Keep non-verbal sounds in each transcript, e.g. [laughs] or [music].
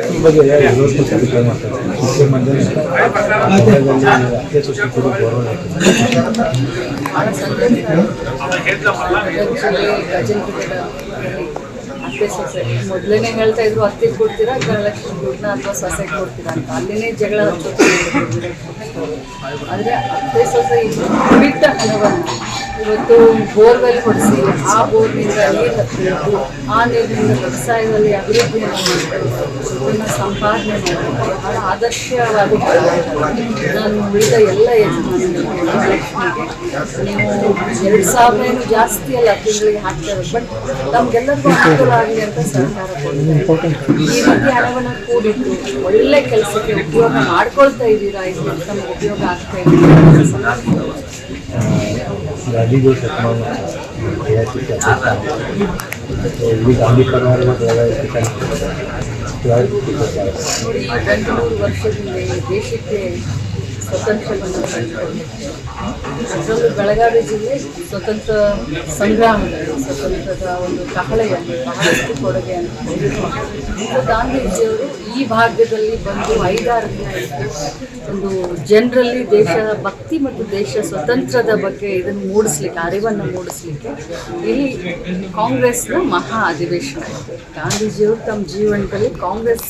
[laughs] ಅತ್ತೆ ಸೊಸೆ ಮೊದಲೇನೆ ಹೇಳ್ತಾ ಇದ್ರು ಅತ್ತಿ ಕೊಡ್ತೀರಾ ಗೃಹಲಕ್ಷ್ಮಿ ದುಡ್ಡನ್ನ ಅಥವಾ ಸೊಸೆ ಕೊಡ್ತೀರಾ ಅಂತ ಅಲ್ಲಿನೇ ಜಗಳ ಹಚ್ಚೋದು ಆದರೆ ಅತ್ತೆ ಸೊಸೆ ಬಿಟ್ಟ ಇವತ್ತು ಬೋರ್ವೆಲ್ ಕೊಡಿಸಿ, ಆ ಬೋರ್ನಿಂದ ನೀರು ಹತ್ತಬೇಕು ಆ ನೀರಿನಿಂದ ವ್ಯವಸಾಯದಲ್ಲಿ ಅಭಿವೃದ್ಧಿಯನ್ನು ನನ್ನ ಸಂಪಾದನೆ ಮಾಡಬೇಕು. ಬಹಳ ಆದರ್ಶವಾದ ನಾನು ಉಳಿದ ಎಲ್ಲ ಯಜಮಾನರಿಗೆ ನೀವು ಎರಡು ಸಾವಿರ ಏನು ಜಾಸ್ತಿ ಅಲ್ಲ ತಿಂಗಳಿಗೆ ಹಾಕ್ತಾರೆ, ಬಟ್ ನಮ್ಗೆಲ್ಲರಿಗೂ ಅನುಕೂಲ ಆಗಲಿ ಅಂತ ಸರ್ಕಾರ ಈ ರೀತಿ ಹಣವನ್ನು ಕೂಡಿಟ್ಟು ಒಳ್ಳೆ ಕೆಲಸಕ್ಕೆ ಉಪಯೋಗ ಮಾಡ್ಕೊಳ್ತಾ ಇದ್ದೀರಾ? ಇದು ನಮ್ಗೆ ಉಪಯೋಗ ಆಗ್ತಾ ಇದೆ ગાંધી જો સપનામાં છે એવી ગાંધી કરવાનો કહેવાય દેશಕ್ಕೆ ಸ್ವತಂತ್ರವನ್ನು ಬೆಳಗಾವಿ ಜಿಲ್ಲೆ ಸ್ವತಂತ್ರ ಸಂಗ್ರಾಮದಲ್ಲಿ, ಸ್ವತಂತ್ರದ ಒಂದು ಕಹಳೆಯನ್ನು ಬಹಳಷ್ಟು ಕೊಡುಗೆಯನ್ನು ಅಂತ ಗಾಂಧೀಜಿಯವರು ಈ ಭಾಗದಲ್ಲಿ ಬಂದು ಐದಾರು ದಿನ ಒಂದು ಜನರಲ್ಲಿ ದೇಶ ಭಕ್ತಿ ಮತ್ತು ದೇಶ ಸ್ವತಂತ್ರದ ಬಗ್ಗೆ ಇದನ್ನು ಮೂಡಿಸ್ಲಿಕ್ಕೆ, ಅರಿವನ್ನು ಮೂಡಿಸ್ಲಿಕ್ಕೆ ಇಲ್ಲಿ ಕಾಂಗ್ರೆಸ್ನ ಮಹಾ ಅಧಿವೇಶನ ಗಾಂಧೀಜಿಯವರು ತಮ್ಮ ಜೀವನದಲ್ಲಿ ಕಾಂಗ್ರೆಸ್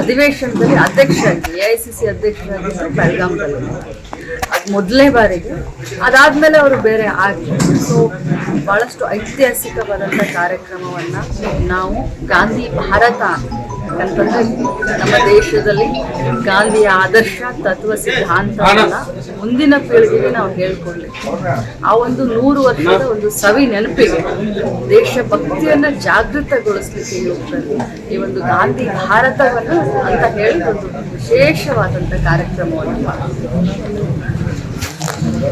ಅಧಿವೇಶನದಲ್ಲಿ ಅಧ್ಯಕ್ಷರಾಗಿ ಎ ಐ ಸಿ ಸಿ ಅಧ್ಯಕ್ಷರಾಗಿದ್ದು ಅದು ಮೊದಲನೇ ಬಾರಿಗೆ ಅದಾದಮೇಲೆ ಅವರು ಬೇರೆ ಆಗಿ. ಸೊ ಭಾಳಷ್ಟು ಐತಿಹಾಸಿಕವಾದಂಥ ಕಾರ್ಯಕ್ರಮವನ್ನು ನಾವು ಗಾಂಧಿ ಭಾರತ ಯಾಕಂತಂದ್ರೆ ನಮ್ಮ ದೇಶದಲ್ಲಿ ಗಾಂಧಿಯ ಆದರ್ಶ, ತತ್ವ ಸಿದ್ಧಾಂತವನ್ನ ಮುಂದಿನ ಪೀಳಿಗೆಗೆ ನಾವು ಹೇಳ್ಕೊಡ್ಲಿಕ್ಕೆ. ಆ ಒಂದು ನೂರು ವರ್ಷದ ಒಂದು ಸವಿ ನೆನಪಿಗೆ ದೇಶಭಕ್ತಿಯನ್ನ ಜಾಗೃತಗೊಳಿಸ್ಲಿಕ್ಕೆ ಯುವಕರಲ್ಲಿ ಈ ಒಂದು ಗಾಂಧಿ ಭಾರತವನ್ನು ಅಂತ ಹೇಳಿ ಒಂದು ವಿಶೇಷವಾದಂಥ ಕಾರ್ಯಕ್ರಮವನ್ನು